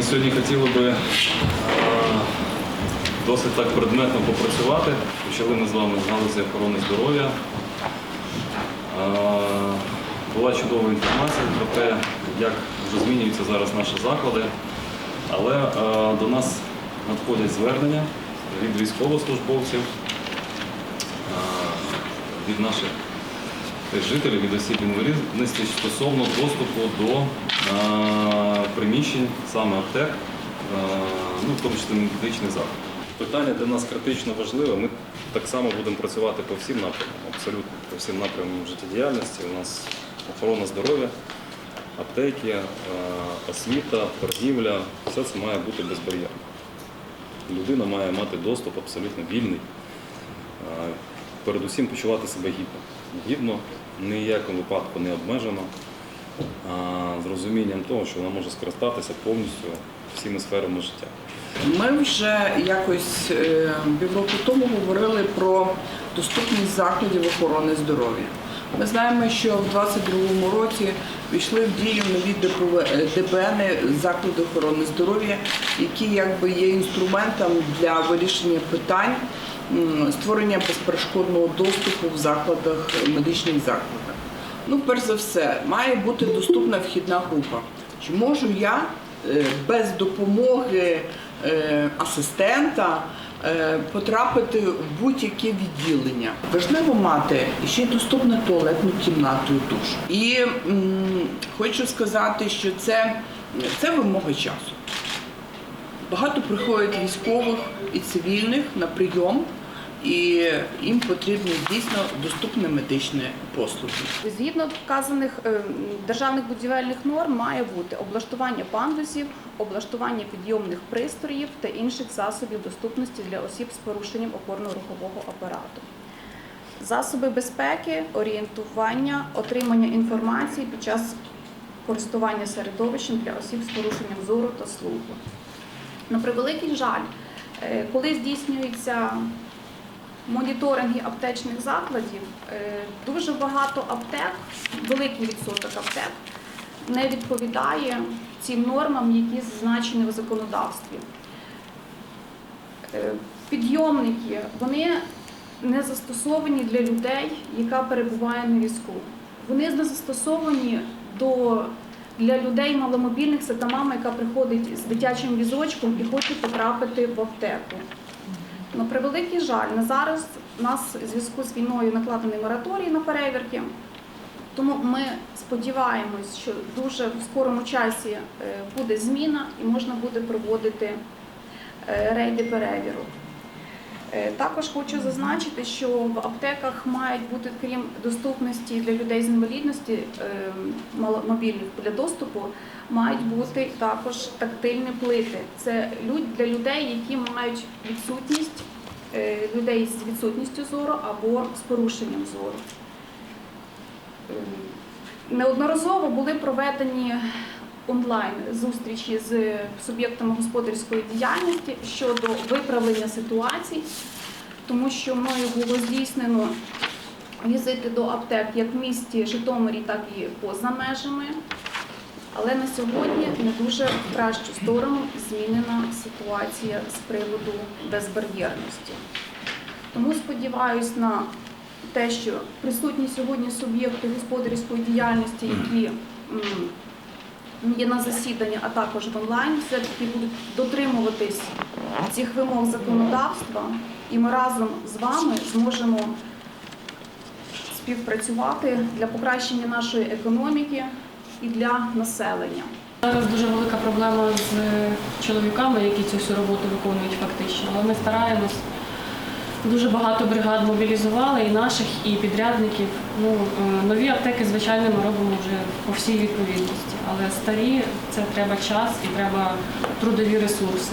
Ми сьогодні хотіли би е, досить так предметно попрацювати. Почали ми з вами з галузі охорони здоров'я. Е, Була чудова інформація про те, як вже змінюються зараз наші заклади. Але е, до нас надходять звернення від військовослужбовців, від наших жителів, від осіб інвалідності стосовно доступу до приміщень саме аптек, ну, в тому числі медичних закладів. Питання для нас критично важливе. Ми так само будемо працювати по всім напрямам, абсолютно по всім напрямам життєдіяльності. У нас охорона здоров'я, аптеки, освіта, торгівля, все це має бути безбар'єрно. Людина має мати доступ абсолютно вільний, передусім почувати себе гідно. Гідно, ні в якому випадку не обмежено, а з розумінням того, що вона може скористатися повністю всіми сферами життя. Ми вже якось е, півроку тому говорили про доступність закладів охорони здоров'я. Ми знаємо, що в 2022 році війшли в дію нові ДПВ ДБН заклади охорони здоров'я, які якби є інструментом для вирішення питань створення безперешкодного доступу в закладах медичних закладах. Ну, перш за все, має бути доступна вхідна група. Чи можу я е, без допомоги е, асистента е, потрапити в будь-яке відділення? Важливо мати ще й доступну туалетну кімнату і душ. І м, хочу сказати, що це, це вимога часу. Багато приходять військових і цивільних на прийом, і їм потрібні дійсно доступні медичні послуги. Згідно вказаних е, державних будівельних норм має бути облаштування пандусів, облаштування підйомних пристроїв та інших засобів доступності для осіб з порушенням опорно-рухового апарату. Засоби безпеки, орієнтування, отримання інформації під час користування середовищем для осіб з порушенням зору та слуху. На превеликий жаль, е, коли здійснюється моніторинги аптечних закладів, е, дуже багато аптек, великий відсоток аптек не відповідає цим нормам, які зазначені в законодавстві. Е, Підйомники вони не застосовані для людей, яка перебуває на візку. Вони не застосовані до для людей маломобільних це та мама, яка приходить з дитячим візочком і хоче потрапити в аптеку. На превеликий жаль, на зараз у нас у зв'язку з війною накладений мораторій на перевірки. Тому ми сподіваємось, що дуже в скорому часі е, буде зміна і можна буде проводити е, рейди перевірок. Е, Також хочу зазначити, що в аптеках мають бути, крім доступності для людей з інвалідності е, маломобільних для доступу, мають бути також тактильні плити. Це для людей, які мають відсутність е, людей з відсутністю зору або з порушенням зору. Е, Неодноразово були проведені онлайн зустрічі з суб'єктами господарської діяльності щодо виправлення ситуацій, тому що мною було здійснено візити до аптек як в місті Житомирі, так і поза межами. Але на сьогодні не дуже в кращу сторону змінена ситуація з приводу безбар'єрності. Тому сподіваюся на те, що присутні сьогодні суб'єкти господарської діяльності, які є на засіданні, а також в онлайн, все-таки будуть дотримуватись цих вимог законодавства, і ми разом з вами зможемо співпрацювати для покращення нашої економіки і для населення. Зараз дуже велика проблема з чоловіками, які цю всю роботу виконують фактично. Але ми стараємось. Дуже багато бригад мобілізували, і наших, і підрядників. Ну, е, нові аптеки, звичайно, ми робимо вже по всій відповідності. Але старі це треба час і треба трудові ресурси.